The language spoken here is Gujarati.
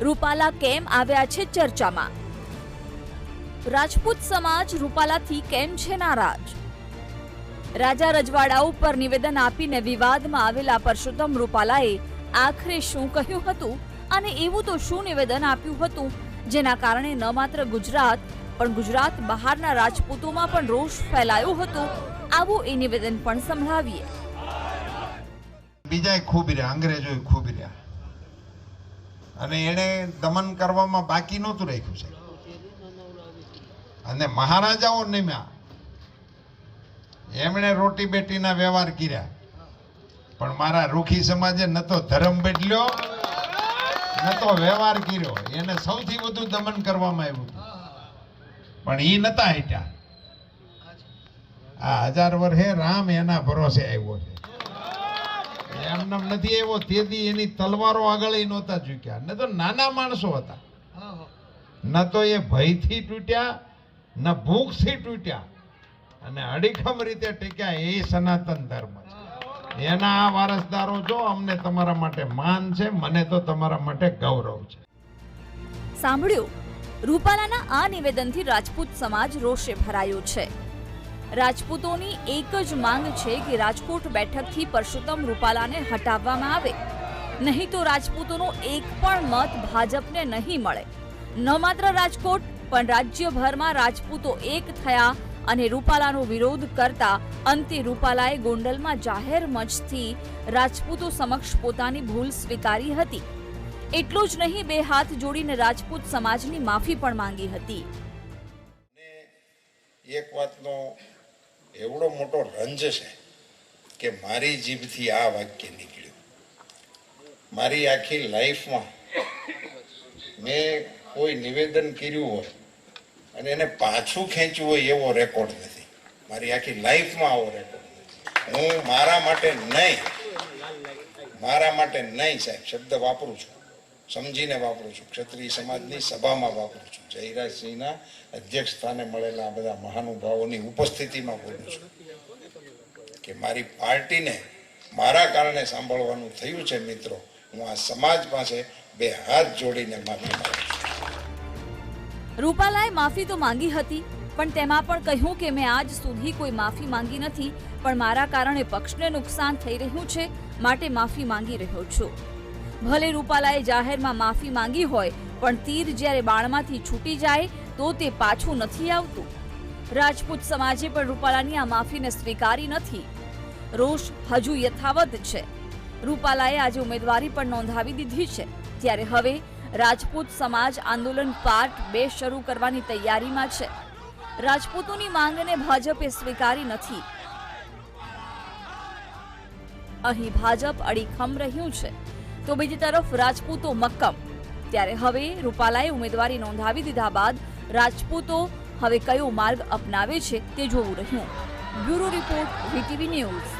રૂપાલા કેમ આવ્યા છે ચર્ચામાં? રાજપૂત સમાજ રૂપાલાથી કેમ છે નારાજ? રાજા રજવાડા ઉપર નિવેદન આપીને વિવાદમાં આવેલા પરસોત્તમ રૂપાલાએ આખરે શું કહ્યું હતું? અને એવું તો શું નિવેદન આપ્યું હતું? જેના કારણે ન માત્ર ગુજરાત, પણ ગુજરાત બહારના રાજપૂતોમાં પણ રોષ ફેલાયો હતો, આવું એ નિવેદન પણ સંભળાવીએ. બીજાય ખૂબ રહ્યા, અંગ્રેજોય ખૂબ રહ્યા. અને એણે દમન કરવામાં બાકી નહોતું રાખ્યું છે અને મહારાજાઓ નિમ્યા. એમણે રોટી બેટીના વ્યવહાર કર્યા. પણ મારા રૂખી સમાજે ન તો ધર્મ બદલ્યો, ન તો વ્યવહાર કર્યો. એને સૌથી વધુ દમન કરવામાં આવ્યું પણ ઈ નતા હેટ્યા આ હજાર વર્ષે રામ એના ભરોસે આવ્યો છે. એમનેમ નથી એવો તેથી એની તલવારો આગળ એ નહોતા ઝૂક્યા. ન તો નાના માણસો હતા. ન તો એ ભયથી તૂટ્યા ન ભૂખથી તૂટ્યા. અને અડીખમ રીતે ટેક્યા એ સનાતન ધર્મ છે. એના આ વારસદારો જો અમને તમારા માટે માન છે મને તો તમારા માટે ગૌરવ છે. સાંભળ્યું? રૂપાલાના આ નિવેદનથી રાજપૂત સમાજ રોષે ભરાયો છે. રાજપૂતોની એક જ માંગ છે કે રાજકોટ બેઠકથી પરસોત્તમ રૂપાલાને હટાવવામાં આવે. નહીં તો રાજપૂતોનો એક પણ મત ભાજપને નહીં મળે. ન માત્ર રાજકોટ, પણ રાજ્યભરમાં રાજપૂતો એક થયા અને રૂપાલાનો વિરોધ કરતા અંતે રૂપાલાએ ગોંડલમાં જાહેર મંચથી રાજપૂતો સમક્ષ પોતાની ભૂલ સ્વીકારી હતી. એટલું જ નહીં, બે હાથ જોડીને રાજપૂત સમાજની માફી પણ માંગી હતી. એક વાતનો એવડો મોટો રંજ છે કે મારી જીભથી આ વાક્ય નીકળ્યું. મારી આખી લાઈફમાં મેં કોઈ નિવેદન કર્યું હોય અને એને પાછું ખેંચવું હોય એવો રેકોર્ડ નથી. મારી આખી લાઈફમાં આવો રેકોર્ડ હું મારા માટે નહીં, મારા માટે નહીં સાહેબ, શબ્દ વાપરું છું. સમજીને વાપરું છું. ક્ષત્રિય સમાજની સભામાં વાપરું છું. જયરાજસિંહના અધ્યક્ષ સ્થાને મળેલા આ બધા મહાનુભાવોની ઉપસ્થિતિમાં બોલું છું. કે મારી પાર્ટીને મારા કારણે સાંભળવાનું થયું છે મિત્રો, હું આ સમાજ પાસે બે હાથ જોડીને માફી માંગુ છું. રૂપાલાએ માફી તો માંગી હતી, પણ તેમાં પણ કહ્યું કે મેં આજ સુધી કોઈ માફી માંગી નથી, પણ મારા કારણે પક્ષને નુકસાન થઈ રહ્યું છે, માટે માફી માંગી રહ્યો છું. ભલે રૂપાલાએ જાહેરમાં માફી માંગી હોય, પણ તીર જ્યારે બાણમાંથી છૂટી જાય, તો તે પાછું નથી આવતું. રાજપૂત સમાજે પણ રૂપાલાની આ માફીને સ્વીકારી નથી. રોષ હજુ યથાવત છે. રૂપાલાએ આજે ઉમેદવારી પણ નોંધાવી દીધી છે. ત્યારે હવે રાજપૂત સમાજ આંદોલન પાર્ટ બે શરૂ કરવાની તૈયારીમાં છે. રાજપૂતોની માંગને ભાજપે સ્વીકારી નથી. અહીં ભાજપ અડીખમ રહ્યું છે. તો બીજી તરફ રાજપૂતો મક્કમ. ત્યારે હવે રૂપાલાએ ઉમેદવારી નોંધાવી દીધા બાદ રાજપૂતો હવે કયો માર્ગ અપનાવે છે તે જોવું રહ્યું. Bureau report VTV news.